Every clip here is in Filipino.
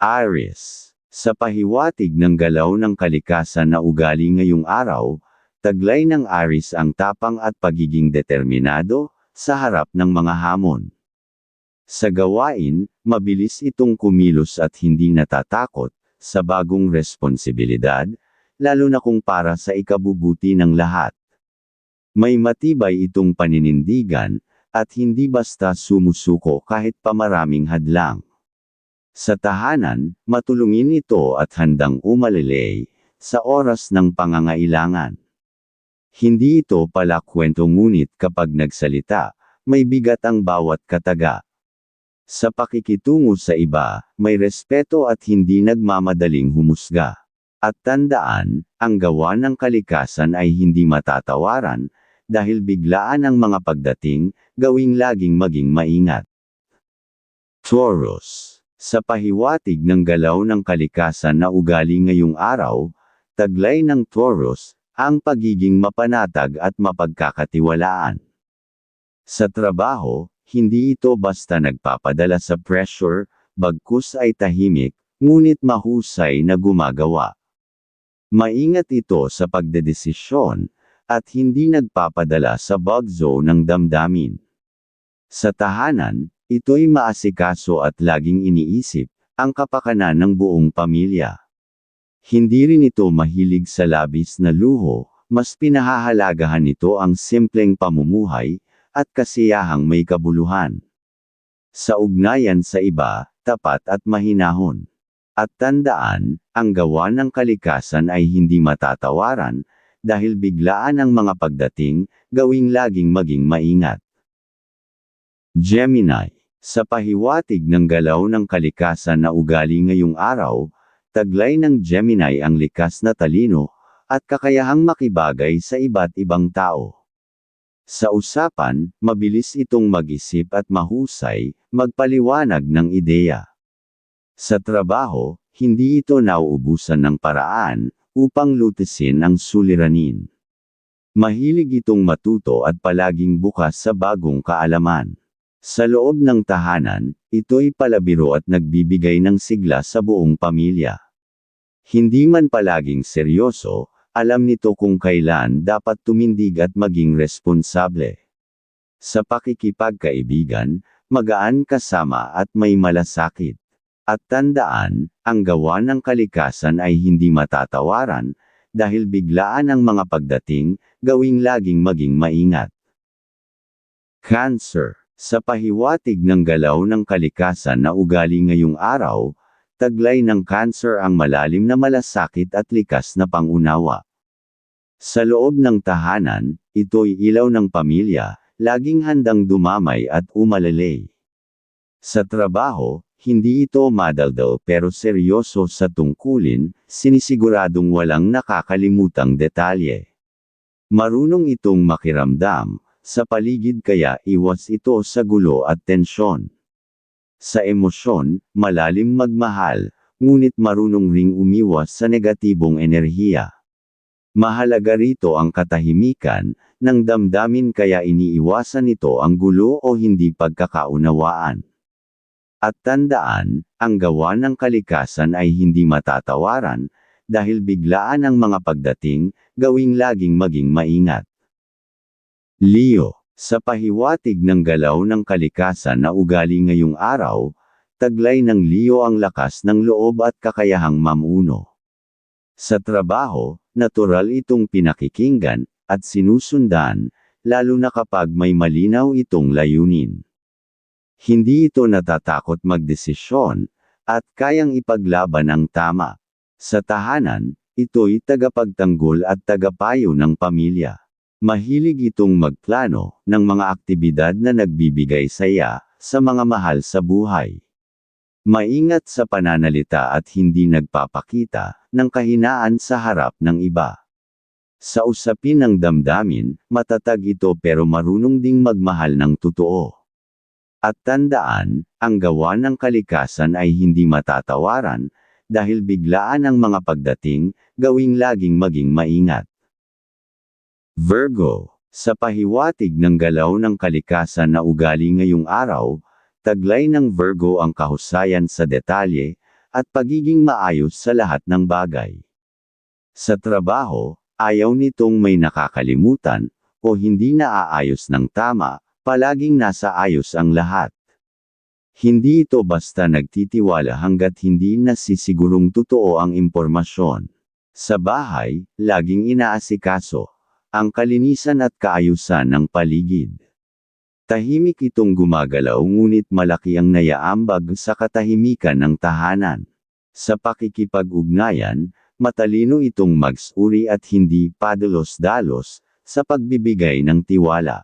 Aries. Sa pahiwatig ng galaw ng kalikasan na ugali ngayong araw, taglay ng Aries ang tapang at pagiging determinado, sa harap ng mga hamon. Sa gawain, mabilis itong kumilos at hindi natatakot, sa bagong responsibilidad, lalo na kung para sa ikabubuti ng lahat. May matibay itong paninindigan, at hindi basta sumusuko kahit pamaraming hadlang. Sa tahanan, matulungin ito at handang umalilay, sa oras ng pangangailangan. Hindi ito pala kwento ngunit kapag nagsalita, may bigat ang bawat kataga. Sa pakikitungo sa iba, may respeto at hindi nagmamadaling humusga. At tandaan, ang gawa ng kalikasan ay hindi matatawaran, dahil biglaan ang mga pagdating, gawing laging maging maingat. Taurus Sa pahiwatig ng galaw ng kalikasan na ugali ngayong araw, taglay ng Taurus, ang pagiging mapanatag at mapagkakatiwalaan. Sa trabaho, hindi ito basta nagpapadala sa pressure, bagkus ay tahimik, ngunit mahusay na gumagawa. Maingat ito sa pagdedesisyon, at hindi nagpapadala sa bug zone ng damdamin. Sa tahanan, ito'y maasikaso at laging iniisip, ang kapakanan ng buong pamilya. Hindi rin ito mahilig sa labis na luho, mas pinahahalagahan nito ang simpleng pamumuhay, at kasiyahang may kabuluhan. Sa ugnayan sa iba, tapat at mahinahon. At tandaan, ang gawa ng kalikasan ay hindi matatawaran, dahil biglaan ang mga pagdating, gawing laging maging maingat. Gemini Sa pahiwatig ng galaw ng kalikasan na ugali ngayong araw, taglay ng Gemini ang likas na talino, at kakayahang makibagay sa iba't ibang tao. Sa usapan, mabilis itong mag-isip at mahusay, magpaliwanag ng ideya. Sa trabaho, hindi ito nauubusan ng paraan, upang lutisin ang suliranin. Mahilig itong matuto at palaging bukas sa bagong kaalaman. Sa loob ng tahanan, ito'y palabiro at nagbibigay ng sigla sa buong pamilya. Hindi man palaging seryoso, alam nito kung kailan dapat tumindig at maging responsable. Sa pakikipagkaibigan, magaan kasama at may malasakit. At tandaan, ang gawa ng kalikasan ay hindi matatawaran, dahil biglaan ang mga pagdating, gawing laging maging maingat. Cancer Sa pahiwatig ng galaw ng kalikasan na ugali ngayong araw, taglay ng cancer ang malalim na malasakit at likas na pangunawa. Sa loob ng tahanan, ito'y ilaw ng pamilya, laging handang dumamay at umalalay. Sa trabaho, hindi ito madaldal pero seryoso sa tungkulin, sinisiguradong walang nakakalimutang detalye. Marunong itong makiramdam, sa paligid kaya iwas ito sa gulo at tensyon. Sa emosyon, malalim magmahal, ngunit marunong ring umiwas sa negatibong enerhiya. Mahalaga rito ang katahimikan, ng damdamin kaya iniiwasan nito ang gulo o hindi pagkakaunawaan. At tandaan, ang gawa ng kalikasan ay hindi matatawaran, dahil biglaan ang mga pagdating, gawing laging maging maingat. Leo sa pahiwatig ng galaw ng kalikasan na ugali ngayong araw, taglay ng Leo ang lakas ng loob at kakayahang mamuno. Sa trabaho, natural itong pinakikinggan, at sinusundan, lalo na kapag may malinaw itong layunin. Hindi ito natatakot magdesisyon, at kayang ipaglaban ang tama. Sa tahanan, ito'y tagapagtanggol at tagapayo ng pamilya. Mahilig itong magplano ng mga aktibidad na nagbibigay saya sa mga mahal sa buhay. Maingat sa pananalita at hindi nagpapakita ng kahinaan sa harap ng iba. Sa usapin ng damdamin, matatag ito pero marunong ding magmahal ng totoo. At tandaan, ang gawa ng kalikasan ay hindi matatawaran, dahil biglaan ang mga pagdating, gawing laging maging maingat. Virgo, sa pahiwatig ng galaw ng kalikasan na ugali ngayong araw, taglay ng Virgo ang kahusayan sa detalye, at pagiging maayos sa lahat ng bagay. Sa trabaho, ayaw nitong may nakakalimutan, o hindi naaayos ng tama, palaging nasa ayos ang lahat. Hindi ito basta nagtitiwala hanggat hindi nasisigurong totoo ang impormasyon. Sa bahay, laging inaasikaso ang kalinisan at kaayusan ng paligid. Tahimik itong gumagalaw ngunit malaki ang nayaambag sa katahimikan ng tahanan. Sa pakikipag-ugnayan, matalino itong magsuri at hindi padalos-dalos sa pagbibigay ng tiwala.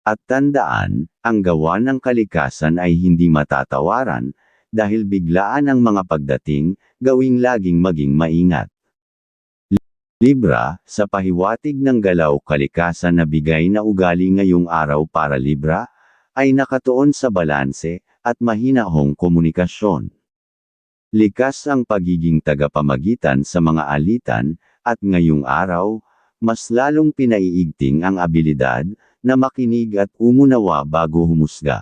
At tandaan, ang gawa ng kalikasan ay hindi matatawaran, dahil biglaan ang mga pagdating, gawing laging maging maingat. Libra, sa pahiwatig ng galaw kalikasan na bigay na ugali ngayong araw para Libra, ay nakatuon sa balanse, at mahinahong komunikasyon. Likas ang pagiging tagapamagitan sa mga alitan, at ngayong araw, mas lalong pinaiigting ang abilidad, na makinig at umunawa bago humusga.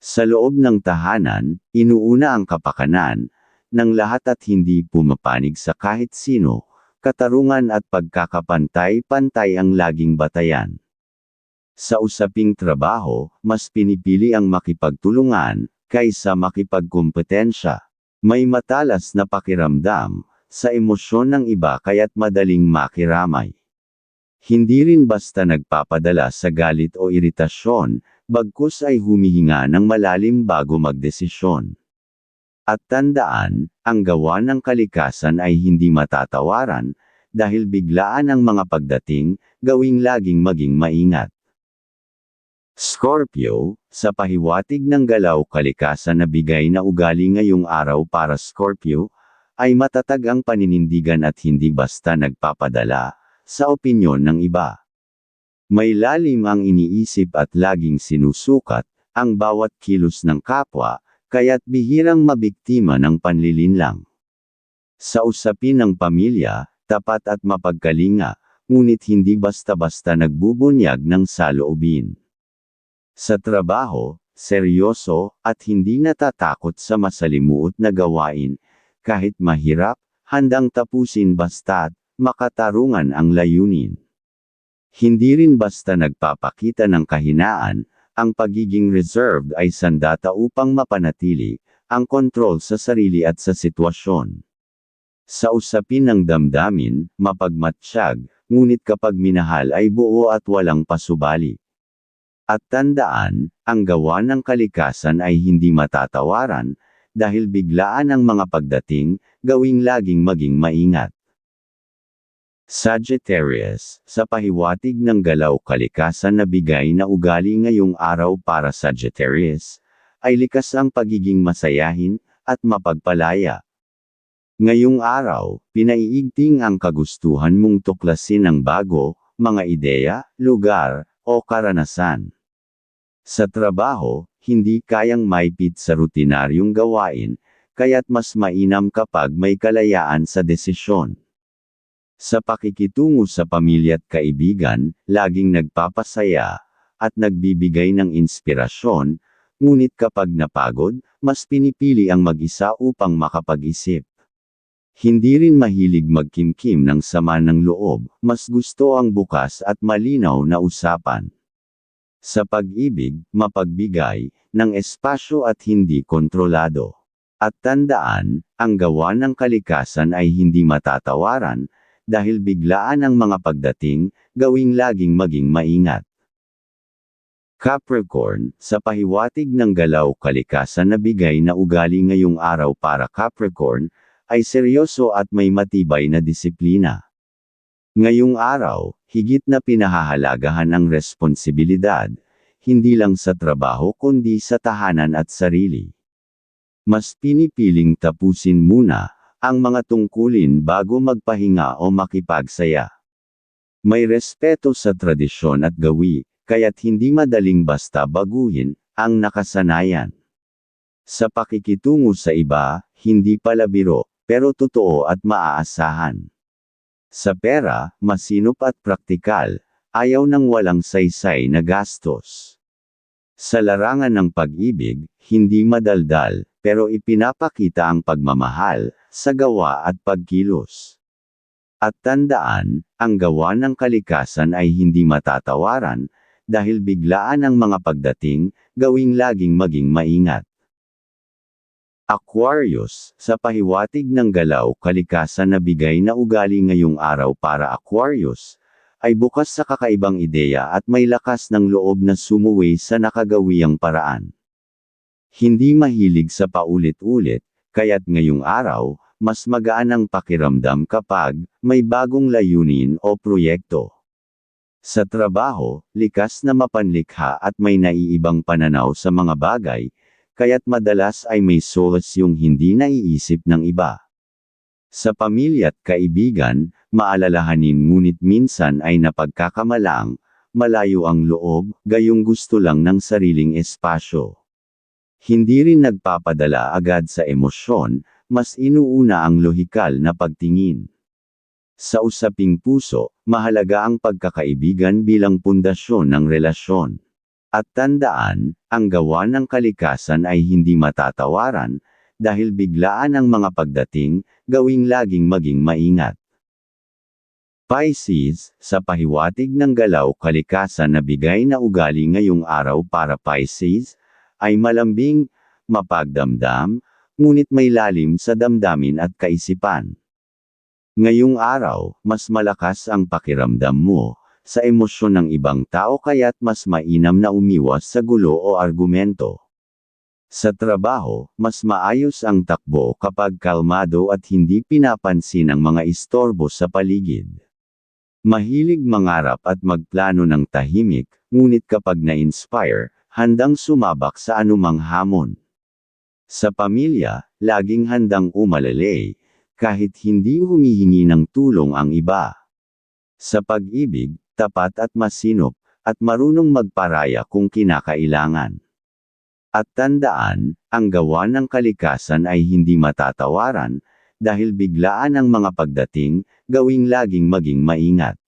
Sa loob ng tahanan, inuuna ang kapakanan, ng lahat at hindi pumapanig sa kahit sino, katarungan at pagkakapantay-pantay ang laging batayan. Sa usaping trabaho, mas pinipili ang makipagtulungan, kaysa makipagkompetensya. May matalas na pakiramdam, sa emosyon ng iba kaya't madaling makiramay. Hindi rin basta nagpapadala sa galit o iritasyon, bagkus ay humihinga ng malalim bago magdesisyon. At tandaan, ang gawa ng kalikasan ay hindi matatawaran, dahil biglaan ang mga pagdating, gawing laging maging maingat. Scorpio, sa pahiwatig ng galaw kalikasan na bigay na ugali ngayong araw para Scorpio, ay matatag ang paninindigan at hindi basta nagpapadala, sa opinyon ng iba. May lalim ang iniisip at laging sinusukat, ang bawat kilos ng kapwa, kaya't bihirang mabiktima ng panlilinlang. Sa usapin ng pamilya, tapat at mapagkalinga, ngunit hindi basta-basta nagbubunyag ng saloobin. Sa trabaho, seryoso, at hindi natatakot sa masalimuot na gawain, kahit mahirap, handang tapusin basta't, makatarungan ang layunin. Hindi rin basta nagpapakita ng kahinaan, ang pagiging reserved ay sandata upang mapanatili ang kontrol sa sarili at sa sitwasyon. Sa usapin ng damdamin, mapagmatsyag, ngunit kapag minahal ay buo at walang pasubali. At tandaan, ang gawa ng kalikasan ay hindi matatawaran, dahil biglaan ang mga pagdating, gawing laging maging maingat. Sagittarius, sa pahiwatig ng galaw kalikasan na bigay na ugali ngayong araw para Sagittarius, ay likas ang pagiging masayahin, at mapagpalaya. Ngayong araw, pinaiigting ang kagustuhan mong tuklasin ang bago, mga ideya, lugar, o karanasan. Sa trabaho, hindi kayang maipit sa rutinaryong gawain, kaya't mas mainam kapag may kalayaan sa desisyon. Sa pakikitungo sa pamilya at kaibigan, laging nagpapasaya, at nagbibigay ng inspirasyon, ngunit kapag napagod, mas pinipili ang mag-isa upang makapag-isip. Hindi rin mahilig magkimkim ng sama ng loob, mas gusto ang bukas at malinaw na usapan. Sa pag-ibig, mapagbigay, ng espasyo at hindi kontrolado. At tandaan, ang gawa ng kalikasan ay hindi matatawaran, dahil biglaan ang mga pagdating, gawing laging maging maingat. Capricorn, sa pahiwatig ng galaw kalikasan na bigay na ugali ngayong araw para Capricorn, ay seryoso at may matibay na disiplina. Ngayong araw, higit na pinahahalagahan ang responsibilidad, hindi lang sa trabaho kundi sa tahanan at sarili. Mas pinipiling tapusin muna, ang mga tungkulin bago magpahinga o makipagsaya. May respeto sa tradisyon at gawi, kaya't hindi madaling basta baguhin ang nakasanayan. Sa pakikitungo sa iba, hindi pala biro, pero totoo at maaasahan. Sa pera, masinop at praktikal, ayaw ng walang saysay na gastos. Sa larangan ng pag-ibig, hindi madaldal, pero ipinapakita ang pagmamahal, sa gawa at pagkilos. At tandaan, ang gawa ng kalikasan ay hindi matatawaran, dahil biglaan ang mga pagdating, gawing laging maging maingat. Aquarius, sa pahiwatig ng galaw kalikasan na bigay na ugali ngayong araw para Aquarius, ay bukas sa kakaibang ideya at may lakas ng loob na sumuwi sa nakagawiyang paraan. Hindi mahilig sa paulit-ulit, kaya't ngayong araw, mas magaan ang pakiramdam kapag may bagong layunin o proyekto. Sa trabaho, likas na mapanlikha at may naiibang pananaw sa mga bagay, kaya't madalas ay may solace yung hindi naiisip ng iba. Sa pamilya at kaibigan, maalalahanin ngunit minsan ay napagkakamalang, malayo ang loob, gayong gusto lang ng sariling espasyo. Hindi rin nagpapadala agad sa emosyon, mas inuuna ang lohikal na pagtingin. Sa usaping puso, mahalaga ang pagkakaibigan bilang pundasyon ng relasyon. At tandaan, ang gawa ng kalikasan ay hindi matatawaran, dahil biglaan ang mga pagdating, gawing laging maging maingat. Pisces, sa pahiwatig ng galaw kalikasan na bigay na ugali ngayong araw para Pisces, ay malambing, mapagdamdam, ngunit may lalim sa damdamin at kaisipan. Ngayong araw, mas malakas ang pakiramdam mo, sa emosyon ng ibang tao kaya't mas mainam na umiwas sa gulo o argumento. Sa trabaho, mas maayos ang takbo kapag kalmado at hindi pinapansin ang mga istorbo sa paligid. Mahilig mangarap at magplano ng tahimik, ngunit kapag na-inspire, handang sumabak sa anumang hamon. Sa pamilya, laging handang umalalay, kahit hindi humihingi ng tulong ang iba. Sa pag-ibig, tapat at masinop, at marunong magparaya kung kinakailangan. At tandaan, ang gawa ng kalikasan ay hindi matatawaran, dahil biglaan ang mga pagdating, gawing laging maging maingat.